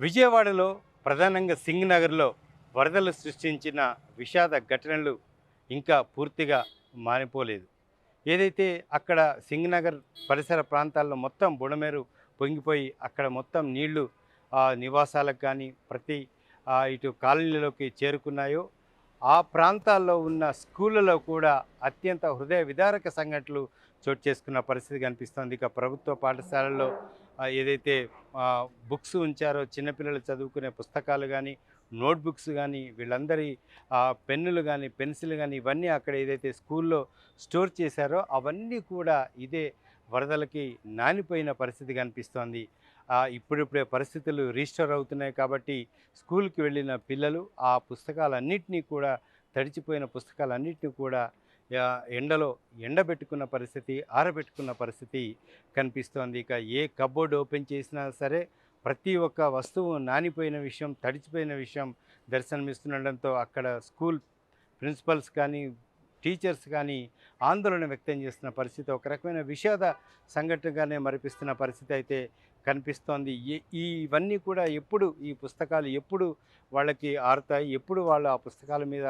విజయవాడలో ప్రధానంగా సింగ్ నగర్లో వరదలు సృష్టించిన విషాద ఘటనలు ఇంకా పూర్తిగా మారిపోలేదు ఏదైతే అక్కడ సింగ్ నగర్ పరిసర ప్రాంతాల్లో మొత్తం బుడమేరు పొంగిపోయి అక్కడ మొత్తం నీళ్ళు నివాసాలకు కానీ ప్రతి ఇటు కాలనీలోకి చేరుకున్నాయో ఆ ప్రాంతాల్లో ఉన్న స్కూళ్ళలో కూడా అత్యంత హృదయ విదారక సంఘటనలు చోటు చేసుకున్న పరిస్థితి కనిపిస్తోంది. ఇక ప్రభుత్వ పాఠశాలల్లో ఏదైతే బుక్స్ ఉంచారో చిన్నపిల్లలు చదువుకునే పుస్తకాలు కానీ నోట్బుక్స్ కానీ వీళ్ళందరి ఆ, పెన్నులు కానీ పెన్సిల్ కానీ ఇవన్నీ అక్కడ ఏదైతే స్కూల్లో స్టోర్ చేశారో అవన్నీ కూడా ఇదే వరదలకి నానిపోయిన పరిస్థితి కనిపిస్తోంది. ఇప్పుడిప్పుడే పరిస్థితులు రిజిస్టర్ అవుతున్నాయి కాబట్టి స్కూల్కి వెళ్ళిన పిల్లలు ఆ పుస్తకాలన్నింటినీ కూడా తడిచిపోయిన పుస్తకాలన్నింటినీ కూడా ఎండలో ఎండబెట్టుకున్న పరిస్థితి ఆరబెట్టుకున్న పరిస్థితి కనిపిస్తోంది. ఇక ఏ కబోర్డ్ ఓపెన్ చేసినా సరే ప్రతి ఒక్క వస్తువు నానిపోయిన విషయం తడిచిపోయిన విషయం దర్శనమిస్తుండడంతో అక్కడ స్కూల్ ప్రిన్సిపల్స్ కానీ టీచర్స్ కానీ ఆందోళన వ్యక్తం చేస్తున్న పరిస్థితి ఒక రకమైన విషాద సంఘటనగానే మరిపిస్తున్న పరిస్థితి అయితే కనిపిస్తోంది. ఇవన్నీ కూడా ఎప్పుడు ఈ పుస్తకాలు ఎప్పుడు వాళ్ళకి ఆరుతాయి? ఎప్పుడు వాళ్ళు ఆ పుస్తకాల మీద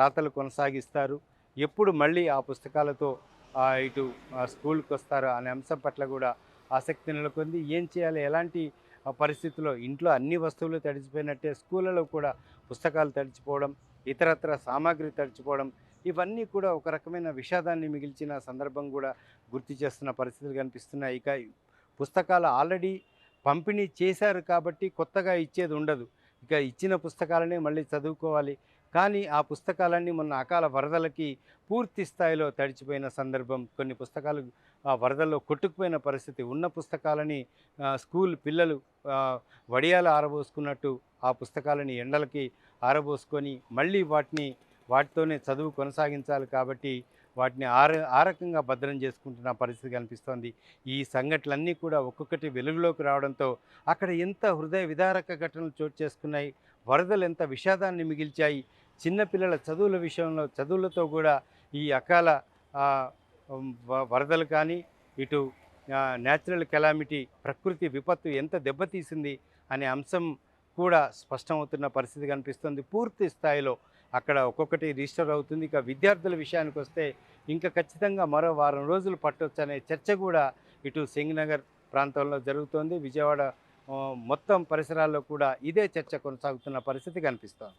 రాతలు కొనసాగిస్తారు? ఎప్పుడు మళ్ళీ ఆ పుస్తకాలతో ఇటు స్కూల్కి వస్తారు అనే అంశం పట్ల కూడా ఆసక్తి నెలకొంది. ఏం చేయాలి? ఎలాంటి పరిస్థితుల్లో ఇంట్లో అన్ని వస్తువులు తడిచిపోయినట్టే స్కూళ్ళలో కూడా పుస్తకాలు తడిచిపోవడం ఇతరత్ర సామాగ్రి తడిచిపోవడం ఇవన్నీ కూడా ఒక రకమైన విషాదాన్ని మిగిల్చిన సందర్భం కూడా గుర్తు చేస్తున్న పరిస్థితులు కనిపిస్తున్నాయి. ఇక పుస్తకాలు ఆల్రెడీ పంపిణీ చేశారు కాబట్టి కొత్తగా ఇచ్చేది ఉండదు. ఇక ఇచ్చిన పుస్తకాలనే మళ్ళీ చదువుకోవాలి. కానీ ఆ పుస్తకాలన్నీ మొన్న అకాల వరదలకి పూర్తి స్థాయిలో తడిచిపోయిన సందర్భం కొన్ని పుస్తకాలు ఆ వరదల్లో కొట్టుకుపోయిన పరిస్థితి ఉన్న పుస్తకాలని స్కూల్ పిల్లలు వడియాలు ఆరబోసుకున్నట్టు ఆ పుస్తకాలని ఎండలకి ఆరబోసుకొని మళ్ళీ వాటిని వాటితోనే చదువు కొనసాగించాలి కాబట్టి వాటిని ఆర ఆ రకంగా భద్రం చేసుకుంటున్న పరిస్థితి కనిపిస్తోంది. ఈ సంఘటనలన్నీ కూడా ఒక్కొక్కటి వెలుగులోకి రావడంతో అక్కడ ఎంత హృదయ విదారక ఘటనలు చోటు చేసుకున్నాయి వరదలు ఎంత విషాదాన్ని మిగిల్చాయి చిన్నపిల్లల చదువుల విషయంలో చదువులతో కూడా ఈ అకాల వ- వరదలు కానీ ఇటు న్యాచురల్ కెలామిటీ ప్రకృతి విపత్తు ఎంత దెబ్బతీసింది అనే అంశం కూడా స్పష్టమవుతున్న పరిస్థితి కనిపిస్తుంది. పూర్తి స్థాయిలో అక్కడ ఒక్కొక్కటి రిజిస్టర్ అవుతుంది. ఇక విద్యార్థుల విషయానికి వస్తే ఇంకా ఖచ్చితంగా మరో వారం రోజులు పట్టవచ్చు అనే చర్చ కూడా ఇటు సింగనగర్ ప్రాంతంలో జరుగుతోంది. విజయవాడ మొత్తం పరిసరాల్లో కూడా ఇదే చర్చ కొనసాగుతున్న పరిస్థితి కనిపిస్తోంది.